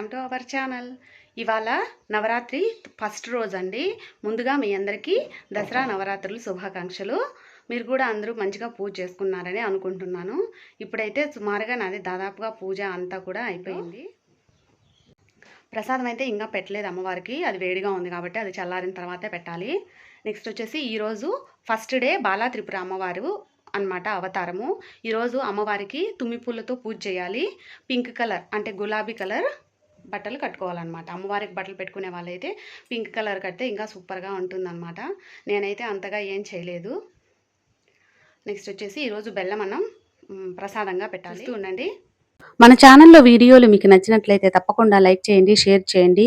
Our channel. ఇవాళ Navratri first రోజు అండి ముందుగా మీ అందరికీ దసరా నవరాత్రులు శుభాకాంక్షలు. మీరు కూడా అందరూ మంచిగా పూజ చేసుకున్నారని అనుకుంటున్నాను. ఇప్పుడైతే సుమారుగా నాది దాదాపుగా పూజ అంతా కూడా అయిపోయింది. ప్రసాదం అయితే ఇంకా పెట్టలేదు అమ్మవారికి. అది వేడిగా ఉంది కాబట్టి అది చల్లారిన తర్వాతే పెట్టాలి. నెక్స్ట్ వచ్చేసి ఈరోజు ఫస్ట్ డే బాలా త్రిపుర అమ్మవారు అన్నమాట అవతారము. ఈరోజు అమ్మవారికి తుమ్మి పూలతో పూజ చేయాలి. పింక్ కలర్ అంటే గులాబీ కలర్ బట్టలు కట్టుకోవాలన్నమాట. అమ్మవారికి బట్టలు పెట్టుకునే వాళ్ళైతే పింక్ కలర్ కడితే ఇంకా సూపర్గా ఉంటుందన్నమాట. నేనైతే అంతగా ఏం చేయలేదు. నెక్స్ట్ వచ్చేసి ఈరోజు బెల్లం అన్నం ప్రసాదంగా పెట్టాలి. ఉండండి. మన ఛానల్లో వీడియోలు మీకు నచ్చినట్లయితే తప్పకుండా లైక్ చేయండి షేర్ చేయండి.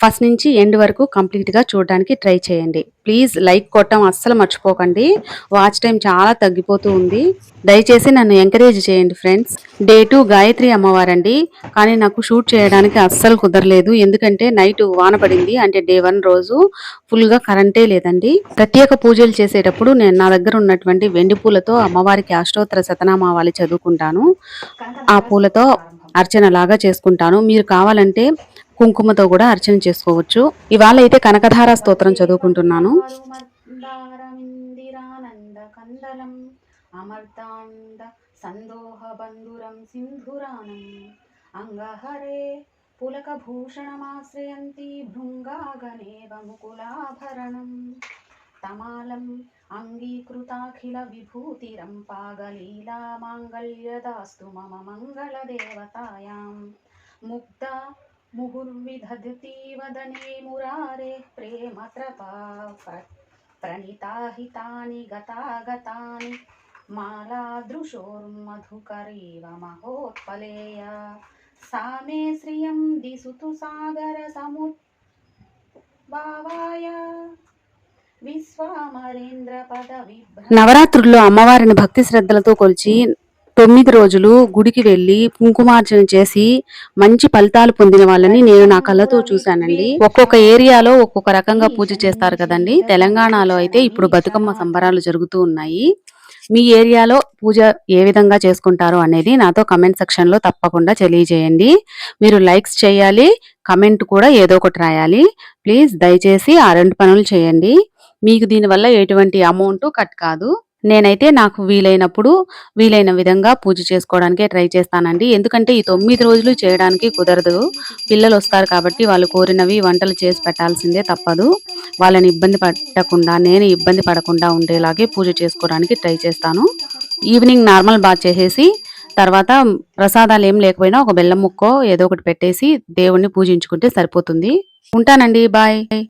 ఫస్ట్ నుంచి ఎండ్ వరకు కంప్లీట్గా చూడడానికి ట్రై చేయండి. ప్లీజ్ లైక్ కొట్టడం అస్సలు మర్చిపోకండి. వాచ్ టైం చాలా తగ్గిపోతూ ఉంది. దయచేసి నన్ను ఎంకరేజ్ చేయండి ఫ్రెండ్స్. డే టూ గాయత్రి అమ్మవారండి. కానీ నాకు షూట్ చేయడానికి అస్సలు కుదరలేదు. ఎందుకంటే నైట్ వాన పడింది. అంటే డే వన్ రోజు ఫుల్గా కరెంటే లేదండి. ప్రత్యేక పూజలు చేసేటప్పుడు నేను నా దగ్గర ఉన్నటువంటి వెండి పూలతో అమ్మవారికి అష్టోత్తర శతనామావాలి చదువుకుంటాను. ఆ పూలతో అర్చన లాగా చేసుకుంటాను. మీరు కావాలంటే కుంకుమతో కూడా అర్చన చేసుకోవచ్చు. ఇవాళ అయితే కనకధార స్తోత్రం చదువుకుంటున్నాను. అమర్తాండ సందోహ బంధురం సింధురానం అంగహరే పులకభూషణమాశ్రయంతి భృంగాగనేవ ముకులాభరణం తమాలం అంగీకృతాఖిల విభూతిరం పాగలీలా మాంగళ్యదాస్తు మమ మంగళదేవతాయాం ముగ్ధ ముహుర్విదధతి వదనే మురారే ప్రేమ త్రపా ప్ర ప్రణితాహితాని గతాగతాని మాలాదృశోర్మధుకరీవ మహోత్పలేయ सा मे श्रियं दिशतु सागरसमुद्भावाय విశ్వామరేంద్రపదవిభ్ర నవరాత్రుల్లో అమ్మవారిని భక్తి శ్రద్ధలతో కొలిచి తొమ్మిది రోజులు గుడికి వెళ్ళి కుంకుమార్చన చేసి మంచి ఫలితాలు పొందిన వాళ్ళని నేను నా కళ్ళతో చూశానండి. ఒక్కొక్క ఏరియాలో ఒక్కొక్క రకంగా పూజ చేస్తారు కదండి. తెలంగాణలో అయితే ఇప్పుడు బతుకమ్మ సంబరాలు జరుగుతూ ఉన్నాయి. మీ ఏరియాలో పూజ ఏ విధంగా చేసుకుంటారు అనేది నాతో కమెంట్ సెక్షన్లో తప్పకుండా తెలియజేయండి. మీరు లైక్స్ చేయాలి కమెంట్ కూడా ఏదో ఒకటి రాయాలి. ప్లీజ్ దయచేసి ఆ రెండు పనులు చేయండి. మీకు దీనివల్ల ఎటువంటి అమౌంట్ కట్ కాదు. నేనైతే నాకు వీలైనప్పుడు వీలైన విధంగా పూజ చేసుకోవడానికే ట్రై చేస్తానండి. ఎందుకంటే ఈ తొమ్మిది రోజులు చేయడానికి కుదరదు. పిల్లలు వస్తారు కాబట్టి వాళ్ళు కోరినవి వంటలు చేసి పెట్టాల్సిందే తప్పదు. వాళ్ళని ఇబ్బంది పడకుండా నేను ఇబ్బంది పడకుండా ఉండేలాగే పూజ చేసుకోవడానికి ట్రై చేస్తాను. ఈవినింగ్ నార్మల్ బాత్ చేసేసి తర్వాత ప్రసాదాలు ఏం లేకపోయినా ఒక బెల్లం ముక్కో ఏదో ఒకటి పెట్టేసి దేవుణ్ణి పూజించుకుంటే సరిపోతుంది. ఉంటానండి బాయ్.